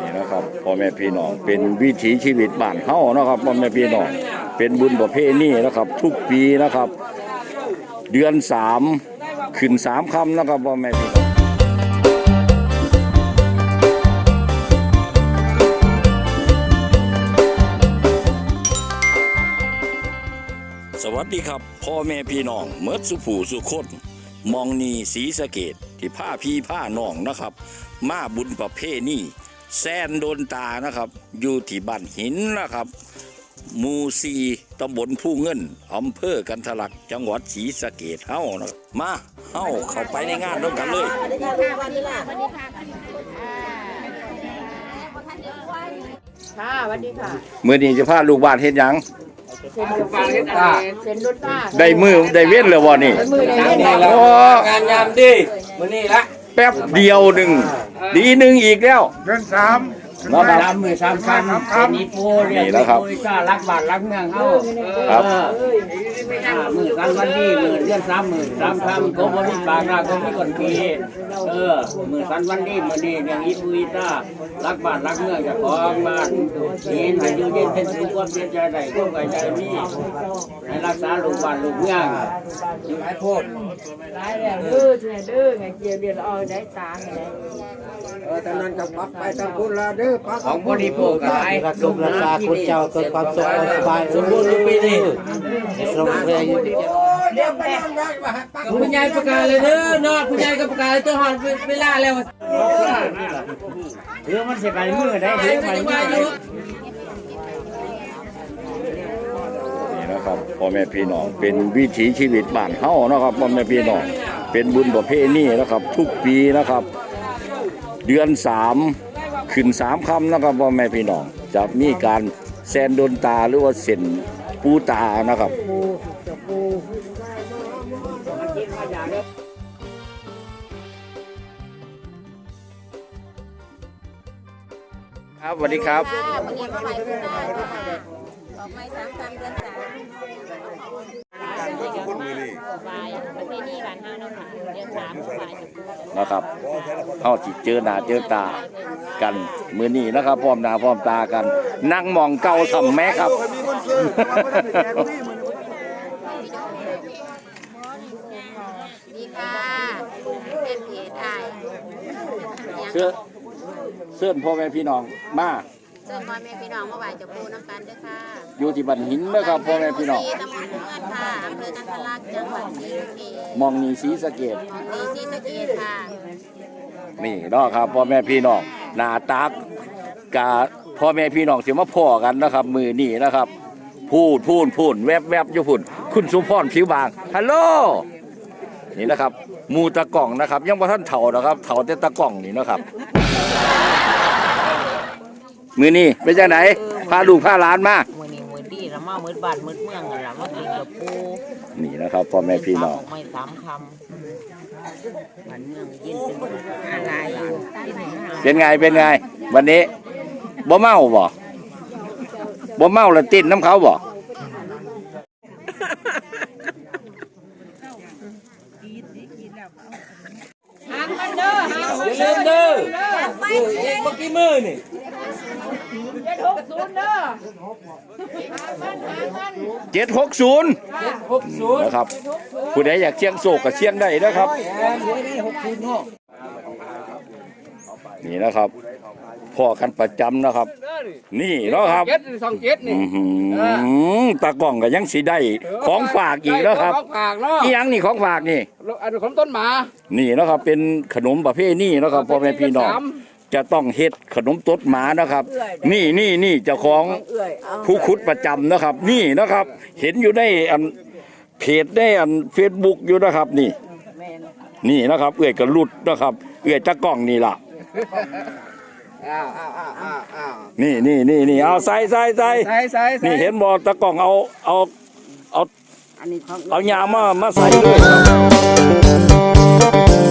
นี่นะครับพ่อแม่พี่น้องเป็นวิถีชีวิตบ้านเฮานะครับพ่อแม่พี่น้องเป็นบุญประเพณีนะครับ ทุกปีนะครับ เดือนสามขึ้นสามคำนะครับพ่อแม่พี่น้องสวัสดีครับ พ่อแม่พี่น้องเมิดสุผูสุคนมองนีสีสะเกต ที่ผ้าพี่ผ้าน้องนะครับ มาบุญประเพณีแซนโดนตานะครับ อยู่ที่บ้านหินนะครับหมูซีตำบลผู้เงินอำเภอกันทะลักจังหวัดศรีสะเกดเฮ้านะมาเฮ้าเข้าไปในงานด้วยกันเลยค่ะสวัสดีค่ะมื่อนี้จะพาลูกบ้านเฮ็ดหยัง เซ็นดูฟ้าเซ็นดูฟ้าได้มือได้เว้นเลยบ่นี่ มือในเล่นนี่เราละโอ้การยามดีมื้อนี้ละแป๊บเดียวหนึ่งดีหนึ่งอีกแล้ว เดือนสามเนาะครับสามมือสามพันเป็นอีปูเรียกนี่แล้วครับอีปูจ้ารักบ้านรักเมืองเฮาครับ เอออ่า มือกันวันดีมือเดือนสามมือสามคำก็บ่มีปากหน้าก็มีคนปีเออมือสันวันดีมื้อนี้เรียกอีปูอีจ้ารักบ้านรักเมืองจ้าของบ้านนี่ให้อยู่เย็นเป็นสุขความเสียใจได้ก็ไว้ใจมีให้รักษาลูกบ้านลูกเมืองอยู่ให้โพดได้แล้วดื้อเนี่ยดื้อไงเกี่ยวเดียวเอาได้ตาไงเออตอนนั้นก็ปักไปทางคุณละเด้อปักของบริโภคกายรักสุขรักษาคุณเจ้าเกิดความสุขความสบายสมบูรณ์ทุกปีนี่สมเพยคุณยายประกาศเลยเด้อเนาะคุณยายก็ประกาศตัวหอดเวลาแล้วเรื่องมันเสียไปมือได้เรื่องไปมือนี่นะครับพ่อแม่พี่น้องเป็นวิถีชีวิตบ้านเฮานะครับพ่อแม่พี่น้องเป็นบุญประเพณีนะครับ ทุกปีนะครับ เดือนสามขึ้นสามคำนะครับพ่อแม่พี่น้องจะมีการแซนโดนตาหรือว่าเส้น ปูตานะครับครับสวัสดีครับวันนี้มาไหว้คุณได้ออกไม้สามสามไหว้ประเพณีบ้านเฮาเนาะค่ะเดือนสามไหว้จุกนะครับเขาสิเจอหน้าเจอตา กัน มือนี้นะครับพร้อมหน้าพร้อมตากัน นั่งมองเก่าทำแม่ครับ ดีค่ะเป็นเพจไอายเสื้อเสื้อพ่อแม่พี่น้องมาเชิญพ่อแม่พี่น้องมาไหว้เจ้าปู่น้ำกันด้วยค่ะอยู่ที่บันหินนะครับพ่อแม่พี่น้องตำบลเมืองค่ะอำเภอกันทะลักจังหวัดศรีสะเกษมองนีสีสะเกดของดีศรีสะเกษค่ะนี่เนาะครับพ่อแม่พี่น้อง หน้าตากกาพ่อแม่พี่น้องเสียมาพ่อกันนะครับ มือนี่นะครับ พูดพูดพูดแวบแวบอยู่พูดคุณสุพรผิวบางฮัลโหลนี่นะครับหมูตะกล่องนะครับ ยังบ่ท่านเถ่านะครับเถ่าแต่ตะกล่องนี่นะครับมือนี่เป็นจังไหนพาลูกพาหลานมามือนี้มือดีละมามืดบ้านมืดเมืองกันละมากินกับปูนี่นะครับพ่อแม่พี่น้องกไม่สามคำบ้าน เมืองยินเป็นอะไรเป็นไงเป็นไง วันนี้บ่เมาบ่บ่เมาแล้วติดน้ำเขาบ่หางมันเด้อหางมันอย่าลืมเด้ออีกเมื่อกี้มือนี่เจ็ดหกศูนย์เด้อหางมันหางมันเจ็ดหกศูนย์หกศูนย์นะครับ ผู้ใดอยากเชียงโศกก็เชียงได้นะครับ นี่นะครับพ่อกันประจำนะครับ นี่เนาะครับเจ็ดสองเจ็ดนี่อื้อหือตากล้องก็ยังสีได้ของฝากอีกแล้วครับของฝากเนาะนี่ยังนี่ของฝากนี่ อันของต้นหมานี่เนาะครับเป็นขนมประเภทนี้นาะครับพ่อแม่พี่น้อง จะต้องเฮ็ดขนมตดหมานะครับ นี่นี่นี่เจ้าของผู้คุดประจำนะครับ นี่นะครับ เห็นอยู่ในอัน เพจได้อันเฟซบุ๊กอยู่นะครับ นี่ นี่นะครับ เอื้อยกระลุดนะครับ เอื้อยตะกล้องนี่ล่ะอ้าวอ้าวอ้าวอ้าวอ้าวนี่นี่นี่นี่เอาใส่ใส่ใส่ใส่ใส่ใส่นี่เห็นบอตะกล้องเอาเอาเอาอันนี้ของเอายามามาใส่ด้วยครับ